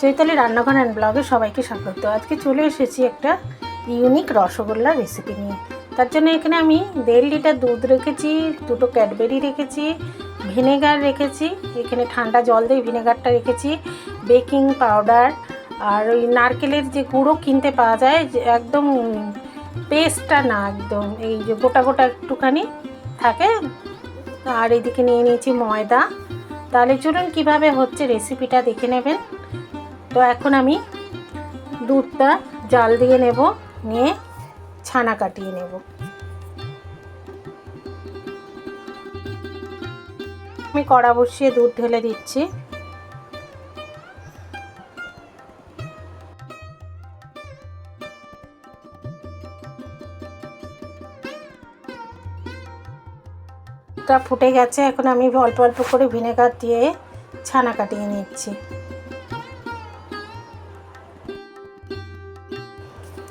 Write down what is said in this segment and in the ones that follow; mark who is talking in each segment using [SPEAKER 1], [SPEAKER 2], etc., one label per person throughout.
[SPEAKER 1] চৈতালি রান্নাঘর অ্যান্ড ব্লগে সবাইকে স্বাগত। আজকে চলে এসেছি একটা ইউনিক রসগোল্লা রেসিপি নিয়ে। তার জন্য এখানে আমি দেড় লিটার দুধ রেখেছি, দুটো ক্যাডবেরি রেখেছি, ভিনেগার রেখেছি, এখানে ঠান্ডা জল দিয়ে ভিনেগারটা রেখেছি, বেকিং পাউডার আর ওই নারকেলের যে গুঁড়ো কিনতে পাওয়া যায় একদম পেস্টটা না একদম, এই যে গোটা গোটা একটুখানি থাকে। আর এদিকে নিয়ে নিয়েছি ময়দা। তাহলে চলুন কীভাবে হচ্ছে রেসিপিটা দেখে নেবেন। তো এখন আমি দুধটা জাল দিয়ে নেব, নিয়ে ছানা কাটিয়ে নেব। আমি কড়া বসিয়ে দুধ ঢেলে দিচ্ছি। ফুটে গেছে, এখন আমি অল্প অল্প করে ভিনেগার দিয়ে ছানা কাটিয়ে নিচ্ছি।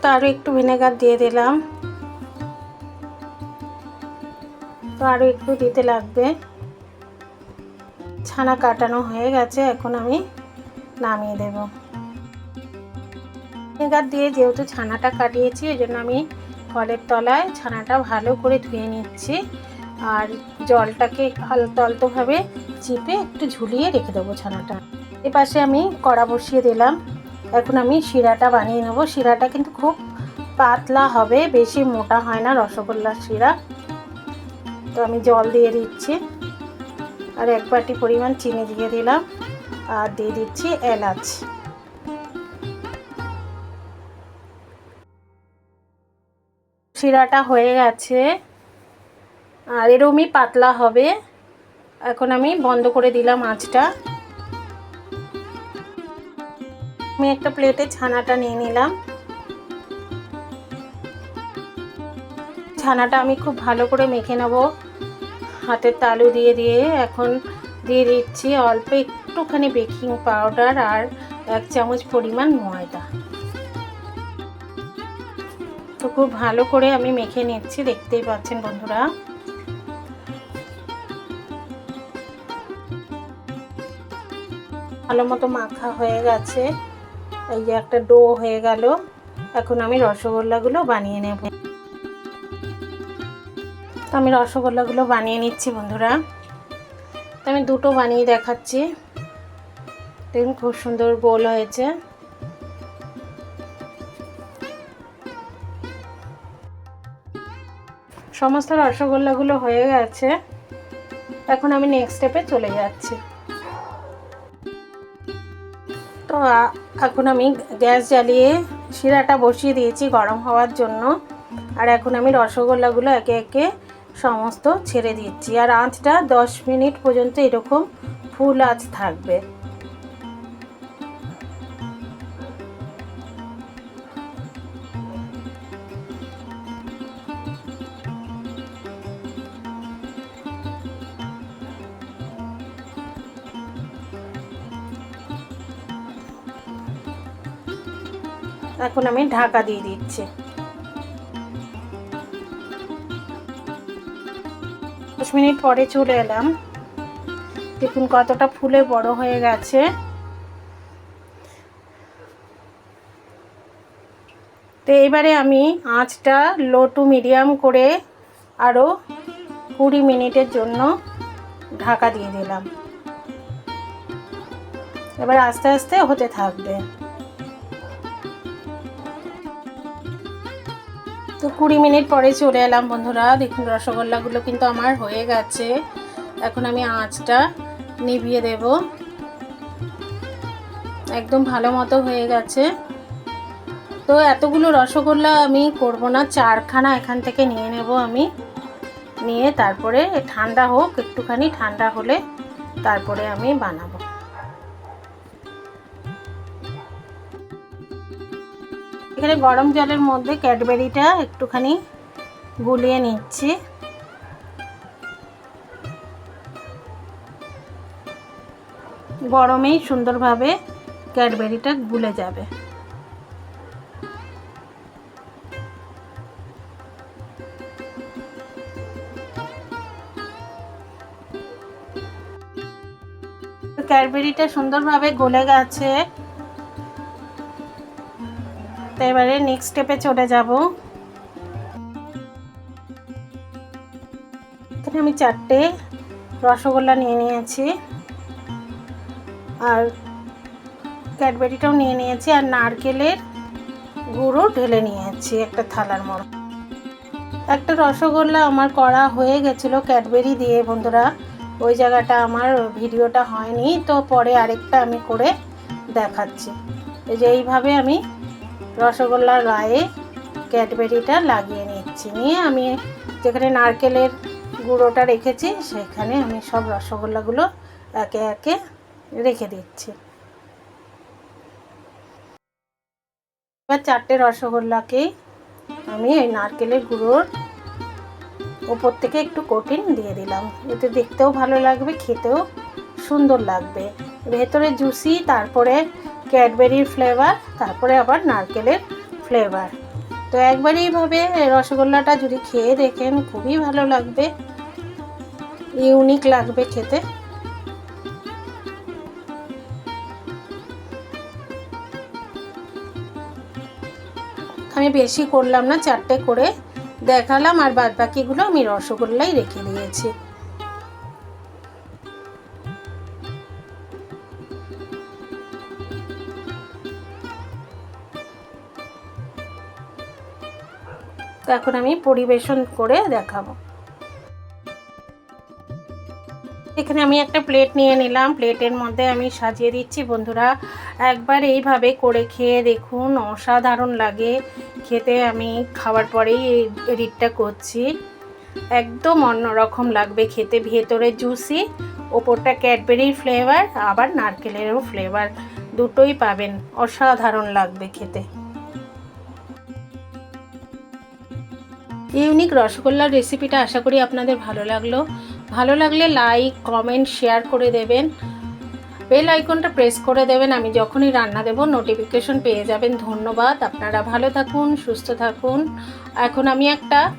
[SPEAKER 1] তো আরও একটু ভিনেগার দিয়ে দিলাম। তো আরও একটু দিতে লাগবে। ছানা কাটানো হয়ে গেছে, এখন আমি নামিয়ে দেব। ভিনেগার দিয়ে যেহেতু ছানাটা কাটিয়েছি ওই জন্য আমি কলের তলায় ছানাটা ভালো করে ধুয়ে নিচ্ছি। আর জলটাকে আলতো আলতোভাবে চিপে একটু ঝুলিয়ে রেখে দেবো ছানাটা। এপাশে আমি কড়া বসিয়ে দিলাম। এখন আমি শিরাটা বানিয়ে নেব। শিরাটা কিন্তু খুব পাতলা হবে, বেশি মোটা হয় না রসগোল্লার শিরা। তো আমি জল দিয়ে দিচ্ছি। আর এক বাটি পরিমাণ চিনি দিয়ে দিলাম। আর দিয়ে দিচ্ছি এলাচ। শিরাটা হয়ে গেছে। আর এরমই পাতলা হবে। এখন আমি বন্ধ করে দিলাম আঁচটা। আমি একটা প্লেটে ছানাটা নিয়ে নিলাম। ছানাটা আমি খুব ভালো করে মেখে নেব। হাতের তালু দিয়ে দিয়ে এখন দিয়ে দিচ্ছি অল্প একটুখানি বেকিং পাউডার আর এক চামচ পরিমাণ ময়দা। তো খুব ভালো করে আমি মেখে নিচ্ছি, দেখতেই পাচ্ছেন বন্ধুরা। ভালো মতো মাখা হয়ে গেছে। এই যে একটা ডো হয়ে গেল। এখন আমি রসগোল্লাগুলো বানিয়ে নেব। তো আমি রসগোল্লাগুলো বানিয়ে নিচ্ছি বন্ধুরা। তো আমি দুটো বানিয়ে দেখাচ্ছি। দেখুন খুব সুন্দর গোল হয়েছে। সমস্ত রসগোল্লাগুলো হয়ে গেছে। এখন আমি নেক্সট স্টেপে চলে যাচ্ছি। এখন আমি গ্যাস জ্বালিয়ে শিরাটা বসিয়ে দিয়েছি গরম হওয়ার জন্য। আর এখন আমি রসগোল্লাগুলো একে একে সমস্ত ছেড়ে দিচ্ছি। আর আঁচটা দশ মিনিট পর্যন্ত এরকম ফুল আঁচ থাকবে। এখন আমি ঢাকা দিয়ে দিচ্ছি। দশ মিনিট পরে চলে এলাম। দেখুন কতটা ফুলে বড় হয়ে গেছে। তো এবারে আমি আঁচটা লো টু মিডিয়াম করে আরও কুড়ি মিনিটের জন্য ঢাকা দিয়ে দিলাম। এবার আস্তে আস্তে হতে থাকবে। তো কুড়ি মিনিট পরে চলে এলাম বন্ধুরা। দেখুন, রসগোল্লাগুলো কিন্তু আমার হয়ে গেছে। এখন আমি আঁচটা নিভিয়ে দেব। একদম ভালো মতো হয়ে গেছে। তো এতগুলো রসগোল্লা আমি করব না। চারখানা এখান থেকে নিয়ে নেব আমি। নিয়ে তারপরে ঠান্ডা হোক, একটুখানি ঠান্ডা হলে তারপরে আমি বানাবো। এখানে গরম জলের মধ্যে ক্যাডবেরিটা একটুখানি গুলিয়ে নিচ্ছি। গরমেই সুন্দরভাবে ক্যাডবেরিটা গুলে যাবে। ক্যাডবেরিটা সুন্দরভাবে গলে গেছে। তো এবারে নেক্সট স্টেপে চলে যাব। এখানে আমি চারটে রসগোল্লা নিয়ে নিয়েছি। আর ক্যাডবেরিটাও নিয়ে নিয়েছি আর নারকেলের গুঁড়ো ঢেলে নিয়েছি একটা থালার মধ্যে। একটা রসগোল্লা আমার করা হয়ে গেছিল ক্যাডবেরি দিয়ে বন্ধুরা। ওই জায়গাটা আমার ভিডিওটা হয়নি, তো পরে আরেকটা আমি করে দেখাচ্ছি। এই যে এইভাবে আমি রসগোল্লার গায়ে ক্যাডবেরিটা লাগিয়ে নিচ্ছি। নিয়ে আমি যেখানে নারকেলের গুঁড়োটা রেখেছি, সেখানে আমি সব রসগোল্লাগুলো একে একে রেখে দিচ্ছি। এবার চারটে রসগোল্লাকেই আমি ওই নারকেলের গুঁড়োর ওপর থেকে একটু কঠিন দিয়ে দিলাম। এতে দেখতেও ভালো লাগবে, খেতেও সুন্দর লাগবে। ভেতরে জুসি, তারপরে ক্যাডবেরির ফ্লেভার, তারপরে আবার নারকেলের ফ্লেভার। তো একবার এইভাবে রসগোল্লাটা যদি খেয়ে দেখেন, খুবই ভালো লাগবে। ইউনিক লাগবে খেতে। আমি বেশি করলাম না, চারটে করে দেখালাম, আর বাদ বাকিগুলো আমি রসগোল্লাই রেখে দিয়েছি। তো এখন আমি পরিবেশন করে দেখাবো। এখানে আমি একটা প্লেট নিয়ে নিলাম। প্লেটের মধ্যে আমি সাজিয়ে দিচ্ছি। বন্ধুরা, একবার এইভাবে করে খেয়ে দেখুন, অসাধারণ লাগে। খেতে আমি খাওয়ার পরেই এই এডিটটা করছি। একদম অন্যরকম লাগবে খেতে। ভেতরে জুসি, ওপরটা ক্যাডবেরির ফ্লেভার, আবার নারকেলেরও ফ্লেভার। দুটোই পাবেন। অসাধারণ লাগবে খেতে। ইউনিক রসগোল্লার রেসিপিটা আশা করি আপনাদের ভালো লাগল। ভালো লাগলে লাইক কমেন্ট শেয়ার করে দেবেন। বেল আইকনটা প্রেস করে দেবেন, আমি যখনই রান্না দেব নোটিফিকেশন পেয়ে যাবেন। ধন্যবাদ, আপনারা ভালো থাকুন, সুস্থ থাকুন। এখন আমি একটা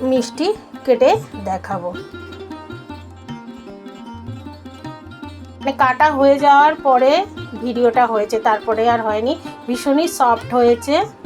[SPEAKER 1] মিষ্টি কেটে দেখাবো। মানে কাটা হয়ে যাওয়ার পরে ভিডিওটা হয়েছে, তারপরে আর হয়নি। ভীষণই সফট হয়েছে।